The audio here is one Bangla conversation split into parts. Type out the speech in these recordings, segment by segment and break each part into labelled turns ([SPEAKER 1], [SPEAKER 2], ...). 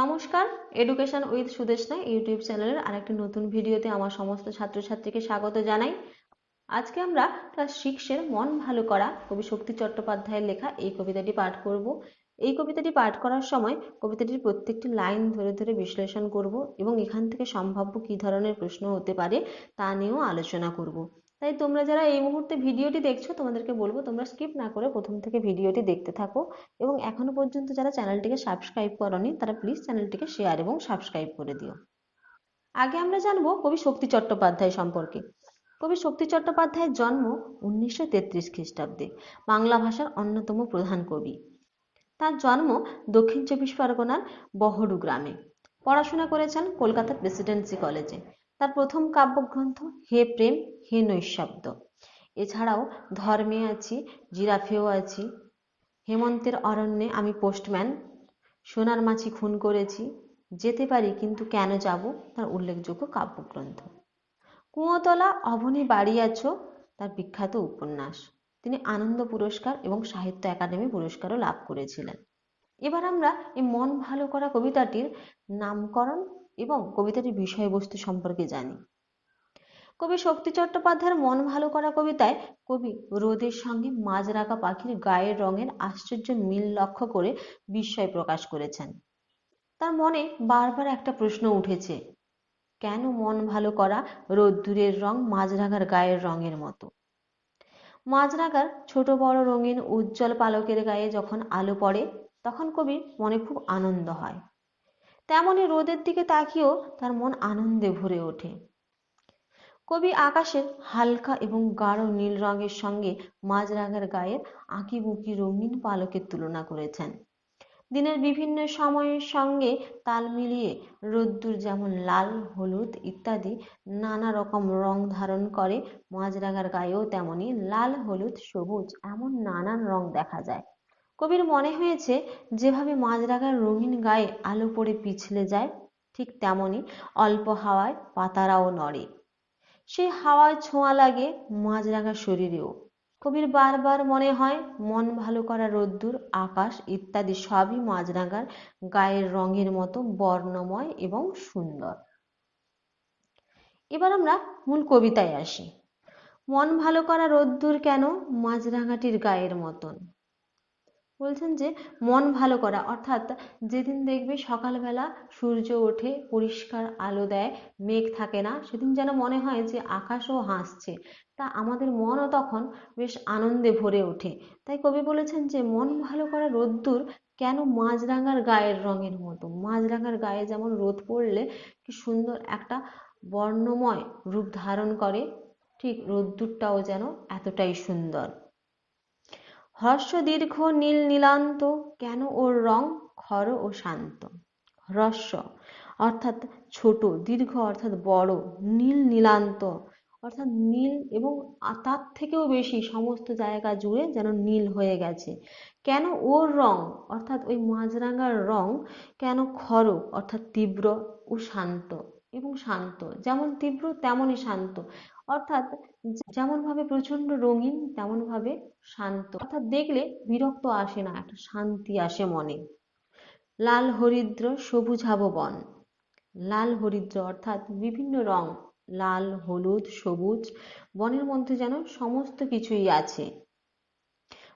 [SPEAKER 1] নমস্কার এডুকেশন উইথ সুদেশনা ইউটিউব চ্যানেলের আরেকটি নতুন ভিডিওতে আমার সমস্ত ছাত্রছাত্রীকে স্বাগত জানাই। আজকে আমরা ক্লাস সিক্সের মন ভালো করা কবি শক্তি চট্টোপাধ্যায়ের লেখা এই কবিতাটি পাঠ করব। এই কবিতাটি পাঠ করার সময় কবিতাটির প্রত্যেকটি লাইন ধরে ধরে বিশ্লেষণ করব এবং এখান থেকে সম্ভাব্য কী ধরনের প্রশ্ন হতে পারে তা নিয়েও আলোচনা করব। তাই তোমরা যারা এই মুহূর্তে ভিডিওটি দেখছ, তোমাদেরকে বলব তোমরা স্কিপ না করে প্রথম থেকে ভিডিওটি দেখতে থাকো। এবং এখনও পর্যন্ত যারা চ্যানেলটিকে সাবস্ক্রাইব করনি, তারা প্লিজ চ্যানেলটিকে শেয়ার এবং সাবস্ক্রাইব করে দিও। আগে আমরা জানব কবি শক্তি চট্টোপাধ্যায় সম্পর্কে। কবি শক্তি চট্টোপাধ্যায়ের জন্ম উনিশশো তেত্রিশ খ্রিস্টাব্দে বাংলা ভাষার অন্যতম প্রধান কবি। তার জন্ম দক্ষিণ চব্বিশ পরগনার বহরু গ্রামে। পড়াশোনা করেছেন কলকাতার প্রেসিডেন্সি কলেজে। তার প্রথম কাব্যগ্রন্থ হে প্রেম, হে নৈশব্দ। এছাড়াও ধর্মে আছি, জিরাফেও আছি, হেমন্তের অরণ্যে আমি পোস্টম্যান, সোনার মাছি খুন করেছি, যেতে পারি কিন্তু কেন যাব তার উল্লেখযোগ্য কাব্যগ্রন্থ। কুঁয়োতলা অবনী বাড়ি আছো, তার বিখ্যাত উপন্যাস। তিনি আনন্দ পুরস্কার এবং সাহিত্য একাডেমি পুরস্কারও লাভ করেছিলেন। এবার আমরা এই মন ভালো করা কবিতাটির নামকরণ এবং কবিতাটির বিষয়বস্তু সম্পর্কে জানি। কবি শক্তি চট্টোপাধ্যায়ের মন ভালো করা কবিতায় কবি রোদের সঙ্গে মাঝ রাখা পাখির গায়ের রঙের আশ্চর্য মিল লক্ষ্য করে বিস্ময় প্রকাশ করেছেন। তার মনে বারবার একটা প্রশ্ন উঠেছে, কেন মন ভালো করা রোদ্দুরের রং মাঝরাগার গায়ের রঙের মতো? মাঝরাগার ছোট বড় রঙিন উজ্জ্বল পালকের গায়ে যখন আলো পড়ে তখন কবির মনে খুব আনন্দ হয়। তেমনই রোদের দিকে তাকিয়েও তার মন আনন্দে ভরে ওঠে। কবি আকাশের হালকা এবং গাঢ় নীল রঙের সঙ্গে মাঝরাগার গায়ের আঁকিবুকি রঙিন পালকের তুলনা করেছেন। দিনের বিভিন্ন সময়ের সঙ্গে তাল মিলিয়ে রোদ্দুর যেমন লাল, হলুদ ইত্যাদি নানা রকম রং ধারণ করে মাঝরাগার গায়েও তেমনি লাল, হলুদ, সবুজ এমন নানান রং দেখা যায়। কবির মনে হয়েছে, যেভাবে মাঝরাগার রঙিন গায়ে আলো পড়ে পিছলে যায়, ঠিক তেমনি অল্প হাওয়ায় পাতারাও নড়ে। সেই হাওয়ায় ছোঁয়া লাগে মাঝরাঙা শরীরেও। কবির বারবার মনে হয়, মন ভালো করা রোদ্দুর, আকাশ ইত্যাদি সবই মাঝরাঙার গায়ের রঙের মতো বর্ণময় এবং সুন্দর। এবার আমরা মূল কবিতায় আসি। মন ভালো করা রোদ্দুর কেন মাঝরাঙাটির গায়ের মতন? বলছেন যে, মন ভালো করা। অর্থাৎ যেদিন দেখবে সকালবেলা সূর্য ওঠে, পরিষ্কার আলো দেয়, মেঘ থাকে না, সেদিন যেন মনে হয় যে আকাশও হাসছে। তা আমাদের মনও তখন বেশ আনন্দে ভরে ওঠে। তাই কবি বলেছেন যে, মন ভালো করা রোদ্দুর কেন মাঝরাঙার গায়ের রঙের মতো? মাঝরাঙার গায়ে যেমন রোদ পড়লে কি সুন্দর একটা বর্ণময় রূপ ধারণ করে, ঠিক রোদ্দুরটাও যেন এতটাই সুন্দর। হর্ষ দীর্ঘ নীল নীলান্ত, কেন ওর রং খর ও শান্ত? হ্রস্ব, অর্থাৎ ছোট, দীর্ঘ, অর্থাৎ বড়, নীল নীলান্ত, অর্থাৎ নীল এবং তার থেকেও বেশি সমস্ত জায়গা জুড়ে যেন নীল হয়ে গেছে। কেন ওর রং, অর্থাৎ ওই মাঝরাঙার রং, কেন খর, অর্থাৎ তীব্র ও শান্ত? এবং শান্ত। যেমন তীব্র, তেমনই শান্ত। অর্থাৎ যেমন ভাবে প্রচণ্ড রঙিন তেমন ভাবে শান্ত। অর্থাৎ দেখলে বিরক্ত আসে না, একটা শান্তি আসে মনে। লাল হরিদ্র সবুজাভ বন লাল হরিদ্র অর্থাৎ বিভিন্ন রং। লাল, হলুদ, সবুজ, বনের মধ্যে যেন সমস্ত কিছুই আছে।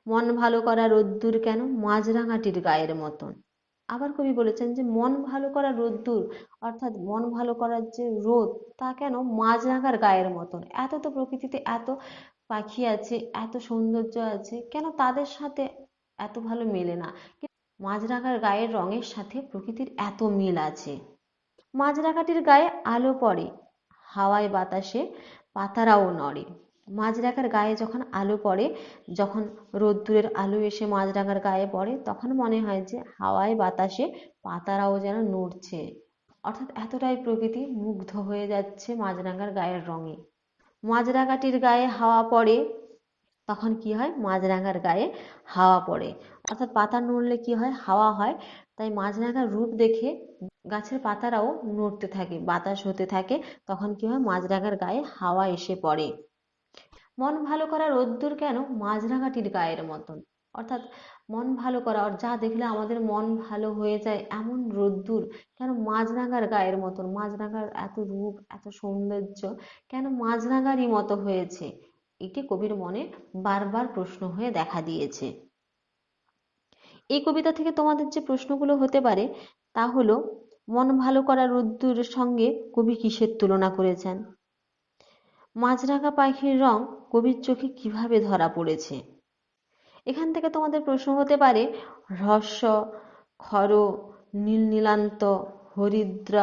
[SPEAKER 1] মন ভালো করা রোদ্দুর কেন? মাঝরাঙাটির গায়ের মতন। আবার কবি বলেছেন যে, মন ভালো করা রোদ্দুর, অর্থাৎ মন ভালো করার যে রোদ, তা কেন মাঝরাঙার গায়ের মতন? এত তো প্রকৃতিতে এত পাখি আছে, এত সৌন্দর্য আছে, কেন তাদের সাথে এত ভালো মেলে না? মাঝরাঙার গায়ের রঙের সাথে প্রকৃতির এত মিল আছে। মাঝরাঙাটির গায়ে আলো পড়ে, হাওয়ায় বাতাসে পাতারাও নড়ে। মাঝরাঙার গায়ে যখন আলো পড়ে, যখন রোদ্দুরের আলো এসে মাঝরাঙার গায়ে পড়ে, তখন মনে হয় যে হাওয়ায় বাতাসে পাতারাও যেন নড়ছে। অর্থাৎ এতটাই প্রকৃতি মুগ্ধ হয়ে যাচ্ছে মাঝরাঙার গায়ের রঙে। মাঝরাঙাটির গায়ে হাওয়া পড়ে, তখন কি হয়? মাঝরাঙার গায়ে হাওয়া পড়ে। অর্থাৎ পাতা নড়লে কি হয়? হাওয়া হয়। তাই মাঝরাঙার রূপ দেখে গাছের পাতারাও নড়তে থাকে, বাতাস হতে থাকে। তখন কি হয়? মাঝরাঙার গায়ে হাওয়া এসে পড়ে। মন ভালো করা রোদ্দুর কেন? মাঝরাঙাটির গায়ের মতন। অর্থাৎ মন ভালো করা যা দেখলে আমাদের মন ভালো হয়ে যায় এমন রোদ্দুর। কেন মাছরাঙার গায়ের মতন? মাছরাঙার এত রূপ, এত সৌন্দর্য কেন মাছরাঙারই মতো হয়েছে? এটি কবির মনে বারবার প্রশ্ন হয়ে দেখা দিয়েছে। এই কবিতা থেকে তোমাদের যে প্রশ্নগুলো হতে পারে, তা হলো, মন ভালো করা রোদ্দুরের সঙ্গে কবি কিসের তুলনা করেছেন? মাছরাঙা পাখির রং কবির চোখে কীভাবে ধরা পড়েছে? এখান থেকে তোমাদের প্রশ্ন হতে পারে হ্রস্ব খর নীল নীলান্ত হরিদ্র,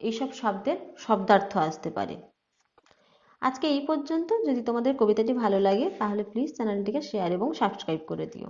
[SPEAKER 1] এইসব শব্দের শব্দার্থ আসতে পারে। আজকে এই পর্যন্ত। যদি তোমাদের কবিতাটি ভালো লাগে, তাহলে প্লিজ চ্যানেলটিকে শেয়ার এবং সাবস্ক্রাইব করে দিও।